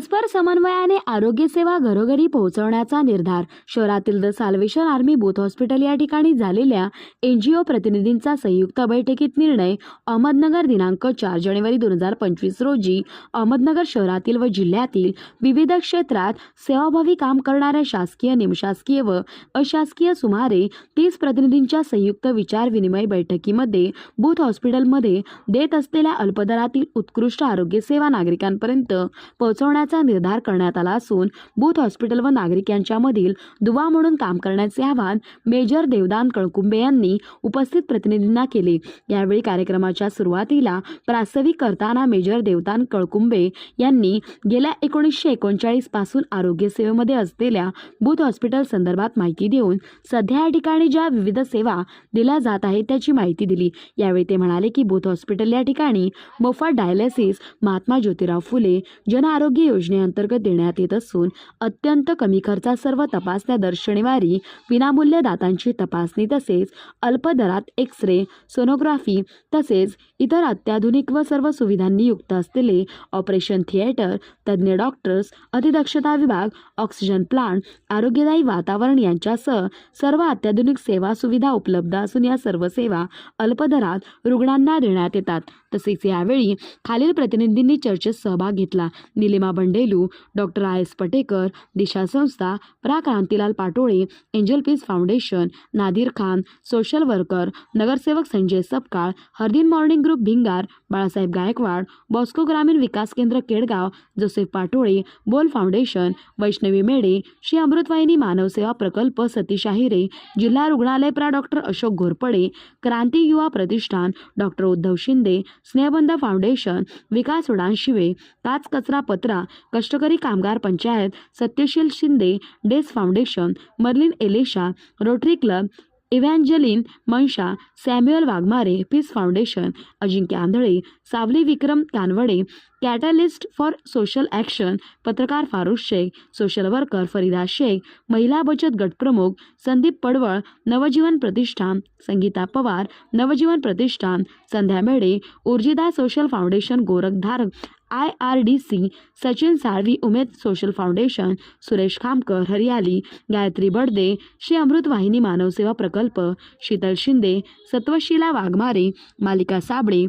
परस्पर समन्वयाने आरोग्य सेवा घरोघरी पोहोचवण्याचा निर्धार. शहरातील the Salvation Army Booth hospital या ठिकाणी झालेल्या एनजीओ प्रतिनिधींचा संयुक्त बैठकीत निर्णय अहमदनगर दिनांक चार जानेवारी दोन हजार पंचवीस रोजी अहमदनगर शहरातील व जिल्ह्यातील विविध क्षेत्रात सेवाभावी काम करणाऱ्या शासकीय निमशासकीय व अशासकीय सुमारे तीस प्रतिनिधींच्या संयुक्त विचार विनिमय बैठकीमध्ये बूथ हॉस्पिटलमध्ये देत असलेल्या अल्पदरातील उत्कृष्ट आरोग्य सेवा नागरिकांपर्यंत पोहोचवण्याचा निर्धार करण्यात आला असून बूथ हॉस्पिटल व नागरिक यांच्यामधील दुवा म्हणून काम करण्याचे आवाहन मेजर देवदान कळकुंबे यांनी उपस्थित प्रतिनिधींना केले. यावेळी कार्यक्रमाच्या सुरुवातीला प्रास्ताविक करताना मेजर देवदान कळकुंबे यांनी गेल्या एकोणीसशे एकोणचाळीसपासून आरोग्य सेवेमध्ये असलेल्या बूथ हॉस्पिटल संदर्भात माहिती देऊन सध्या या ठिकाणी ज्या विविध सेवा दिल्या जात आहेत त्याची माहिती दिली. यावेळी ते म्हणाले की बूथ हॉस्पिटल या ठिकाणी मोफत डायलिसिस महात्मा ज्योतिराव फुले जन आरोग्य योजनेअंतर्गत देण्यात येत असून अत्यंत कमी खर्चात सर्व तपासण्या दर शनिवारी विनामूल्य दातांची तपासणी तसेच अल्प दरात एक्स रे सोनोग्राफी तसेच इतर अत्याधुनिक व सर्व सुविधांनी युक्त असलेले ऑपरेशन थिएटर तज्ज्ञ डॉक्टर्स अतिदक्षता विभाग ऑक्सिजन प्लांट आरोग्यदायी वातावरण यांच्यासह सर्व अत्याधुनिक सेवा सुविधा उपलब्ध असून या सर्व सेवा अल्पदरात रुग्णांना देण्यात येतात. तसेच यावेळी खालील प्रतिनिधींनी चर्चेत सहभाग घेतला. Nilima Bandelu doctor I S Patekar Disha संस्था प्रा Krantilal Patole angel peace foundation Nadir Khan social worker नगरसेवक Sanjay Sapkal Hardin morning group Bhingar Balasaheb Gaikwad Bosco Gramin Vikas Kendra Kedgaon Joseph Patole Bol foundation Vaishnavi Mede Shri Amrutvahini Manavseva Prakalp Satish Ahire जिल्हा रुग्णालय प्रा. Doctor Ashok Ghorpade Kranti Yuva Pratishthan doctor Uddhav Shinde Snehbandh foundation Vikas उडान शिवे काच कचरा पत्रा कष्टकरी कामगार पंचायत सत्यशील शिंदे डेस foundation Merlin Elesha Rotary Club Evangeline Mansha Samuel Waghmare peace foundation Ajinkya Andhale Savli Vikram Kanwade catalyst for social action पत्रकार Farooq Shaikh social worker Farida Shaikh महिला बचत गटप्रमुख Sandeep Padwal Navjeevan Pratishthan Sangeeta Pawar Navjeevan Pratishthan Sandhya Medhe Urjida social foundation गोरखधारक I R D C Sachin Salvi Umed social foundation Suresh Khamkar Hariyali Gayatri Badade Shri Amrit Vahini मानवसेवा प्रकल्प शीतल शिंदे सत्वशिला वाघमारे मालिका Sable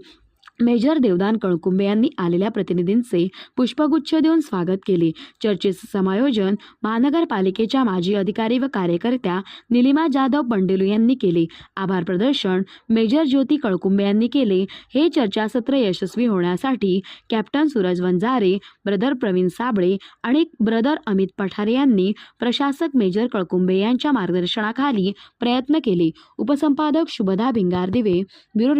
major देवदान कळकुंबे यांनी आलेल्या प्रतिनिधींचे पुष्पगुच्छ देऊन स्वागत केले. चर्चेचे समायोजन महानगरपालिकेच्या माजी अधिकारी व कार्यकर्त्या निलिमा जाधव बंडेलू यांनी केले. आभार प्रदर्शन मेजर ज्योती कळकुंबे यांनी केले. हे चर्चासत्र यशस्वी होण्यासाठी कॅप्टन सूरज वंजारे ब्रदर प्रवीण साबळे आणि ब्रदर अमित पठारे यांनी प्रशासक मेजर कळकुंबे यांच्या मार्गदर्शनाखाली प्रयत्न केले. उपसंपादक शुभदा भिंगार दिवे ब्युरो